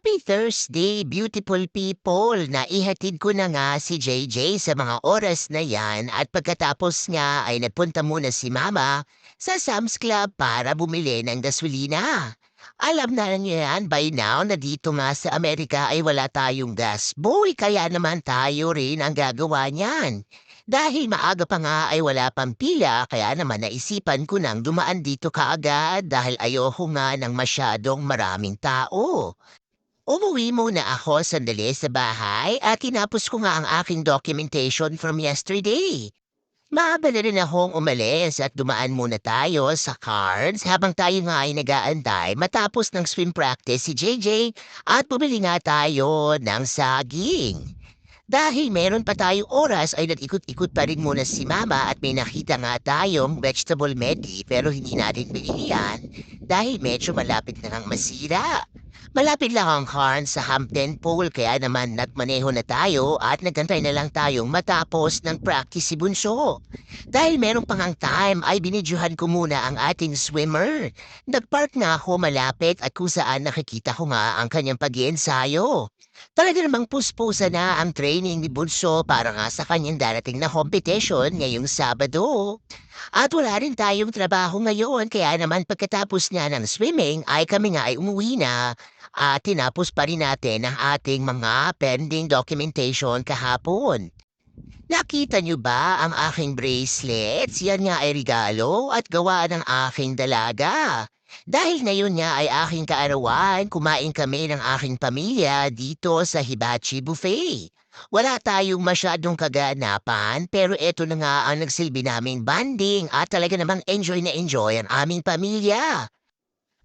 Happy Thursday, beautiful people! Naihatid ko na nga si JJ sa mga oras na yan at pagkatapos nga ay nagpunta muna si Mama sa Sam's Club para bumili ng gasolina. Alam na niyo yan by now na dito nga sa Amerika ay wala tayong gas. Boy, kaya naman tayo rin ang gagawa niyan. Dahil maaga pa nga ay wala pang pila, kaya naman naisipan ko nang dumaan dito kaagad dahil ayoko nga ng masyadong maraming tao. Umuwi muna ako sandali sa bahay at tinapos ko nga ang aking documentation from yesterday. Maabala rin akong umalis at dumaan muna tayo sa cards habang tayo nga ay nag-aantay matapos ng swim practice si JJ at bumili nga tayo ng saging. Dahil meron pa tayong oras ay nag-ikot-ikot pa rin muna si Mama at may nakita nga tayong vegetable medley pero hindi natin binili yan dahil medyo malapit na nang masira. Malapit lang ang Harn sa Hampton Pool kaya naman nagmaneho na tayo at nagantay na lang tayong matapos ng practice si Bunso. Dahil meron pang ang time ay binidyohan ko muna ang ating swimmer. Nagpark na ako malapit at kung saan nakikita ko nga ang kanyang pag-iensayo. Talaga namang puspusa na ang training ni Bunso para nga sa kanyang darating na competition ngayong Sabado. At wala rin tayong trabaho ngayon kaya naman pagkatapos nga ng swimming ay kami nga ay umuwi na at tinapos pa rin natin ang ating mga pending documentation kahapon. Nakita niyo ba ang aking bracelets? Yan nga ay regalo at gawa ng aking dalaga. Dahil ngayon nga ay aking kaarawan, kumain kami ng aking pamilya dito sa Hibachi Buffet. Wala tayong masyadong kaganapan pero eto na nga ang nagsilbi naming banding at talaga namang enjoy na enjoy ang aming pamilya.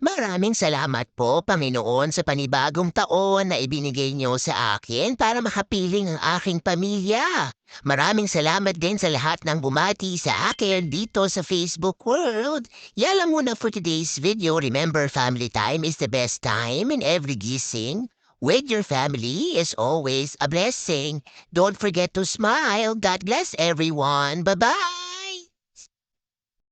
Maraming salamat po, Panginoon, sa panibagong taon na ibinigay niyo sa akin para makapiling ang aking pamilya. Maraming salamat din sa lahat ng bumati sa akin dito sa Facebook world. Yala muna for today's video. Remember, family time is the best time in every gising. With your family is always a blessing. Don't forget to smile. God bless everyone. Bye-bye!